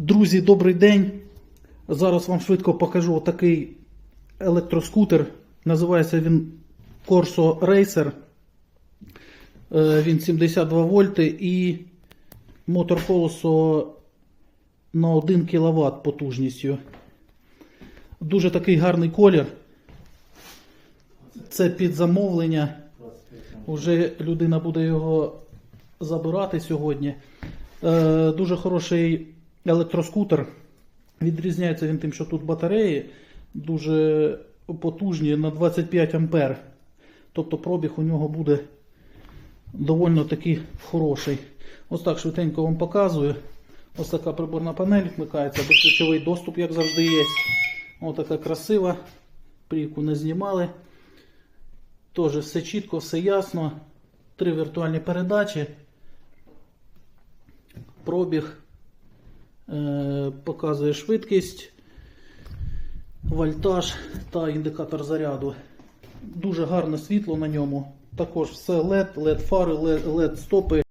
Друзі, добрий день. Зараз вам швидко покажу такий електроскутер. Називається він Corso Racer. Е, Він 72 вольти і мотор колесо на 1 кВт потужністю. Дуже такий гарний колір. Це під замовлення. Уже людина буде його забирати сьогодні. Е, дуже хороший електроскутер. Відрізняється він тим, що тут батареї дуже потужні на 25 ампер. Тобто пробіг у нього буде доволі таки хороший. Ось так швиденько вам показую. Ось така приборна панель вмикається, безключовий доступ, як завжди є. Ось така красива. Плівку не знімали. Теж все чітко, все ясно. Три віртуальні передачі. Пробіг. Е, показує швидкість, вольтаж та індикатор заряду. Дуже гарне світло на ньому. Також все LED, LED фари, LED стопи.